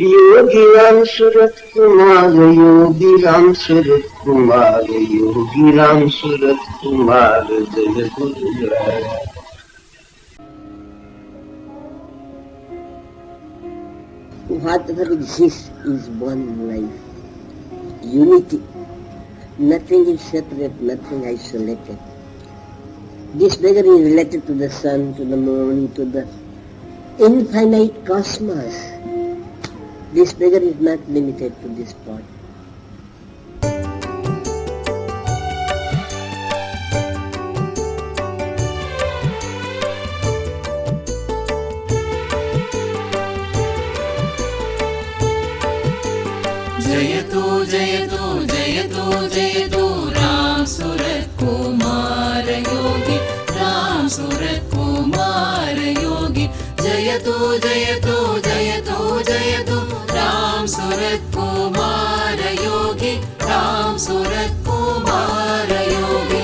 योगिराम सूरत कुमार योगिराम सूरत कुमार योगिराम सूरत कुमार जय गुरु Whatever exists is one life, unity. Nothing is separate, nothing isolated. This begging is related to the sun, to the moon, to the infinite cosmos. This figure is not limited to this part. जयतु जयतु जयतु जयतु, राम सुरत कुमार योगी, राम सुरत कुमार योगी जयतु जयतु यग। Ram सुरत्कुमारयोगी Ram सुरत्कुमारयोगी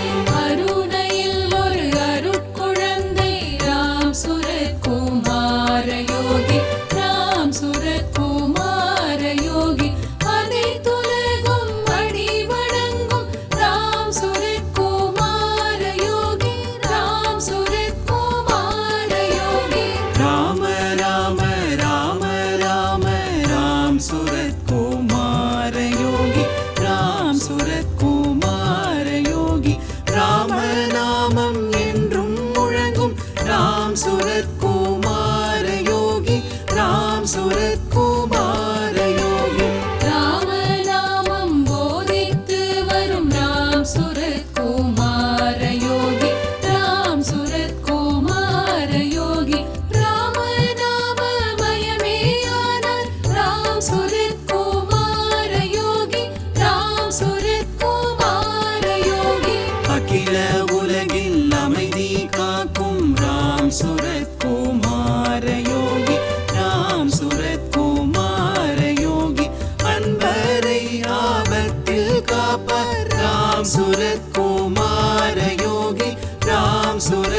basura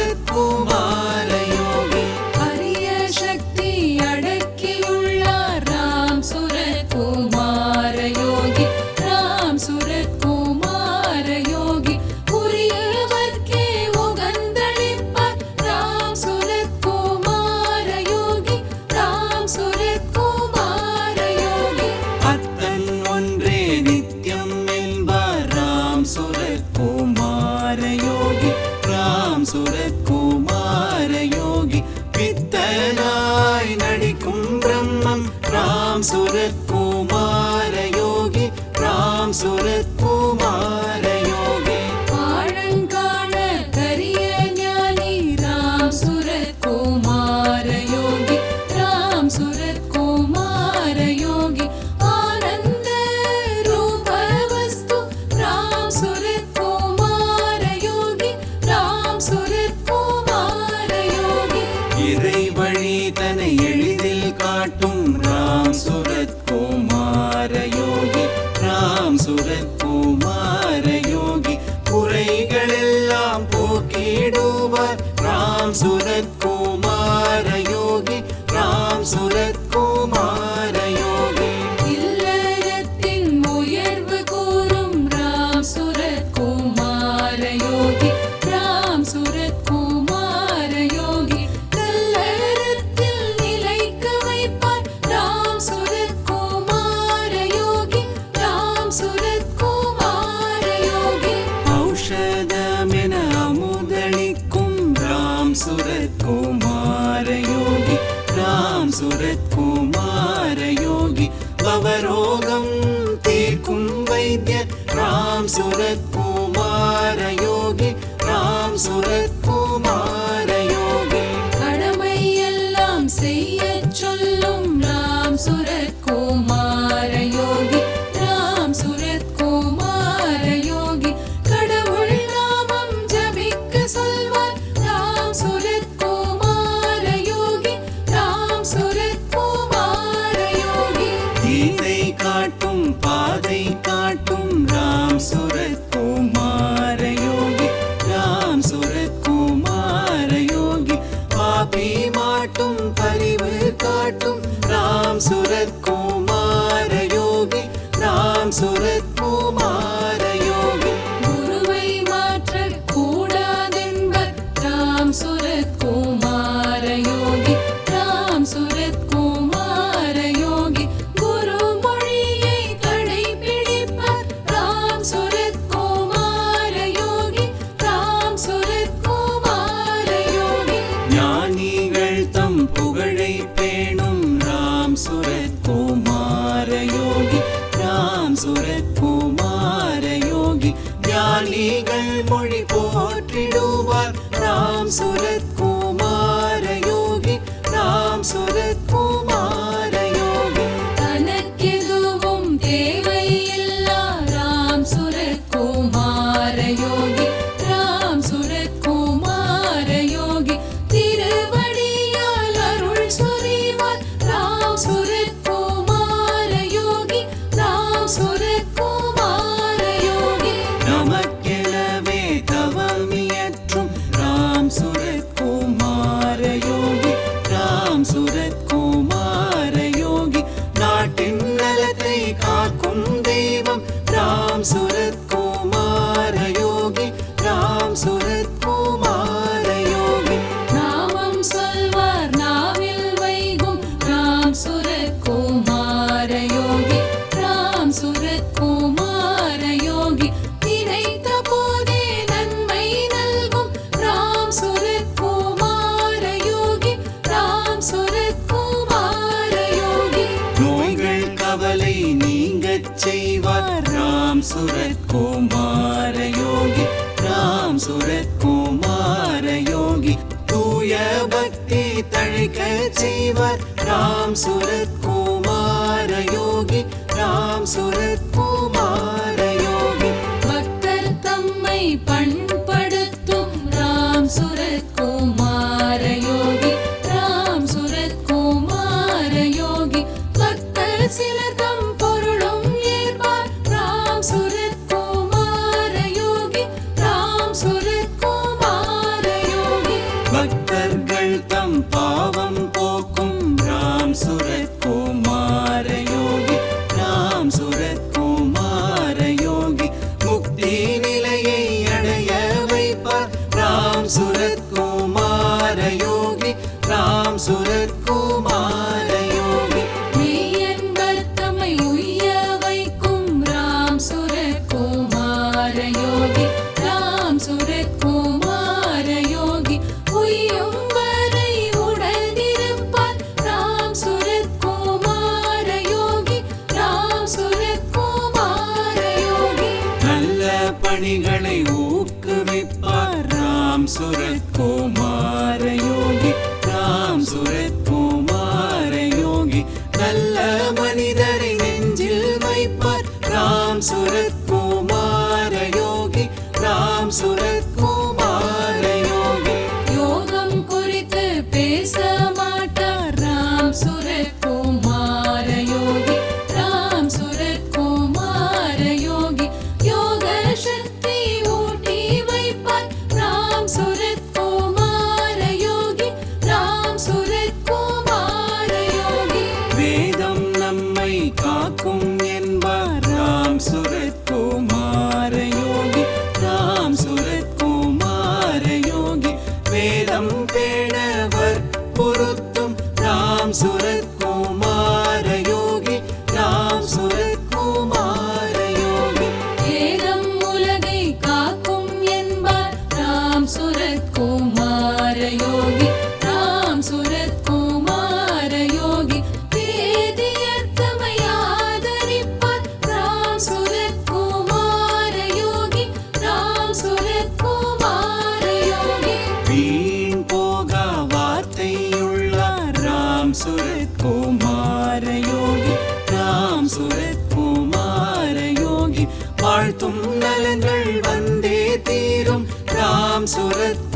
இறை வழி தன்னை எளிதில் காட்டும் ராம் சுரத் குமார யோகி. ராம் சுரத் குமார யோகி. குறைகளெல்லாம் போக்கிடுவார். ராம் சுரத் குமார யோகி. ராம் சுரத் சுரத் குமார யோகி ராம் சுரத் குமார யோகி பவரோகம் தீர்க்கும் வைத்திய ராம் சுரத் சுரக்கும் மாரயோகி தியானிகள் மொழி போற்றிடுவார். ராம் சுரத் சுரத்து தழைக்க செய்வார் ராம் சுரத் குமார யோகி. ராம் சுரத் குமார யோகி. பக்தர் தம்மை பண்படுத்தும். ராம் சுரத் குமார யோகி. ராம் சுரத் குமார யோகி. பக்தர் சில தம் வீண் போக வார்த்தையுள்ளார் ராம் சுரத் குமார யோகி ராம் சுரத் குமார யோகி வாழ்த்தும் நலங்கள் வந்தே தீரும் ராம் சுரத்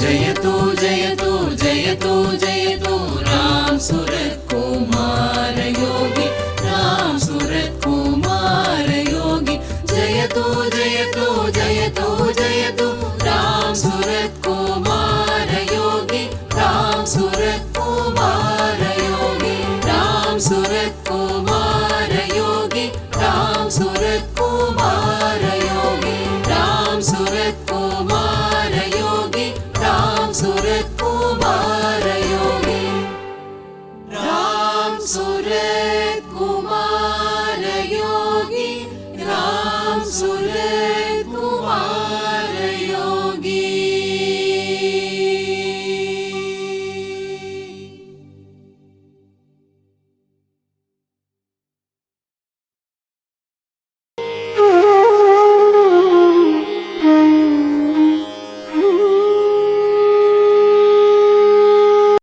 जयतु जयतु जयतु जयतु राम सुरत् कुमार योगी राम सुरत् कुमार योगी। जयतु जयतु जयतु जयतु राम सुरत् कुमार योगी राम सुरत् कुमार योगी राम सुरत्